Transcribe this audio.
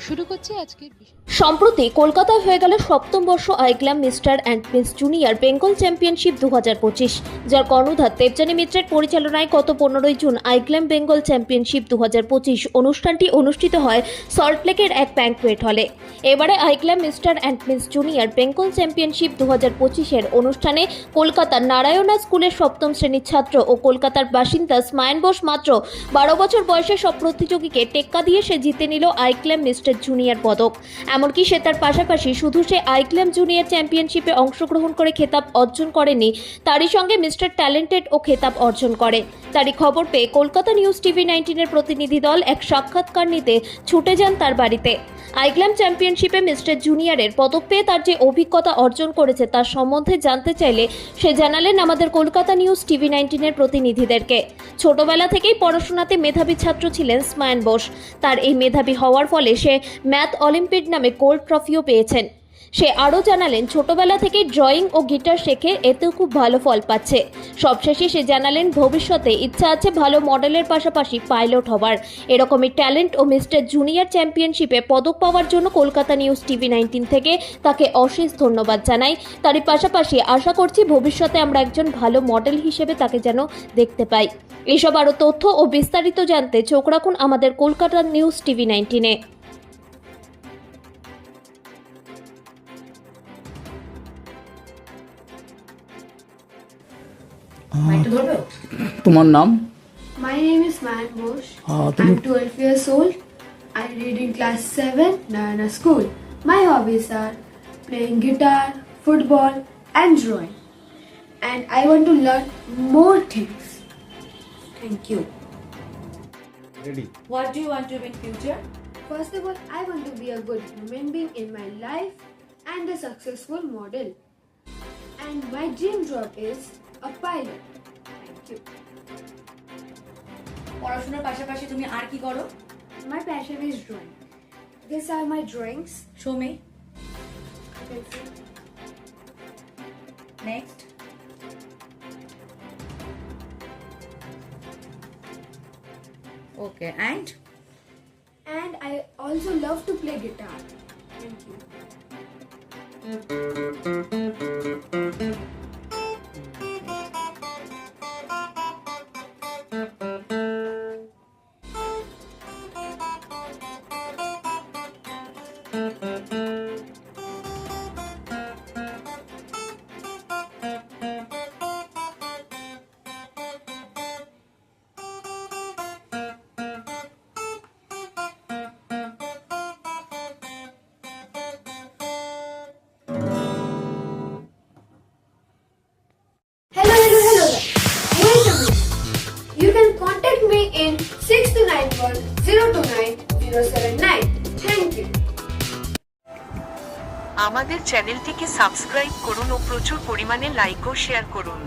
শুরু করছি আজকের সম্প্রতি কলকাতায় হয়ে গেল সপ্তম বর্ষ iGlam mister and miss junior Bengal championship দু যার কর্ণধার দেবজানী মিত্রের পরিচালনায় গত পনেরোই জুন আইগ্লাম বেঙ্গল চ্যাম্পিয়নশিপ দু অনুষ্ঠানটি অনুষ্ঠিত হয় সল্টলেকের এক ব্যাঙ্কুয়েট হলে। এবারে iGlam mister and miss junior Bengal championship দু হাজার অনুষ্ঠানে কলকাতার নারায়ণা স্কুলের সপ্তম শ্রেণির ছাত্র ও কলকাতার বাসিন্দা স্মায়ন বোস মাত্র বারো বছর বয়সে সব প্রতিযোগীকে টেক্কা দিয়ে সে জিতে নিল আইক্ল্যাম মিস্টার জুনিয়র পদক। এমনকি সে তার পাশাপাশি শুধু সে আইক্ল্যাম জুনিয়র চ্যাম্পিয়নশিপে অংশগ্রহণ করে খেতাব অর্জন করেনি, তারই সঙ্গে মিস্টার ট্যালেন্টেড ও খেতাব অর্জন করে। তারই খবর পেয়ে কলকাতা নিউজ টিভি নাইনটিনের প্রতিনিধি দল এক সাক্ষাৎকার নিতে ছুটে যান তার বাড়িতে। আইগ্ল্যাম চ্যাম্পিয়নশিপে মিস্টার জুনিয়রের পদক পেয়ে তার যে অভিজ্ঞতা অর্জন করেছে তার সম্বন্ধে জানতে চাইলে সে জানালেন আমাদের কলকাতা নিউজ টিভি নাইনটিনের প্রতিনিধিদেরকে। ছোটবেলা থেকেই পড়াশোনাতে মেধাবী ছাত্র ছিলেন স্মায়ন বোস। তার এই মেধাবী হওয়ার ফলে সে ম্যাথ অলিম্পিড নামে গোল্ড ট্রফিও পেয়েছেন। সে আরও জানালেন, ছোটবেলা থেকে ড্রয়িং ও গিটার শেখে এতেও খুব ভালো ফল পাচ্ছে। সবশেষে সে জানালেন, ভবিষ্যতে ইচ্ছা আছে ভালো মডেলের পাশাপাশি পাইলট হবার। এরকমই ট্যালেন্ট ও মিস্টার জুনিয়র চ্যাম্পিয়নশিপে পদক পাওয়ার জন্য কলকাতা নিউজ টিভি নাইনটিন থেকে তাকে অশেষ ধন্যবাদ জানাই। তারই পাশাপাশি আশা করছি ভবিষ্যতে আমরা একজন ভালো মডেল হিসেবে তাকে যেন দেখতে পাই। এসব আরও তথ্য ও বিস্তারিত জানতে চোখ রাখুন আমাদের কলকাতা নিউজ টিভি নাইনটিনে। তোমার নাম My name is Man Bosch. Ah, তুমি- I'm 12 years old. I read in class 7, Narana School. My hobbies are playing guitar, football, and drawing. And I want to learn more things. Thank you. What do you want to be in future? First of all, I want to be a good human being in my life and a successful model. And my dream job is a pilot. Thank you. পড়াশোনার পাশাপাশি তুমি আর কি করো My passion is drawing. These are my drawings. Show me You can see. Next okay and And I also love to play guitar. Thank you. In 6291 029 079. Thank you. আমাদের চ্যানেলটিকে subscribe করুন ও প্রচুর পরিমাণে লাইক ও শেয়ার করুন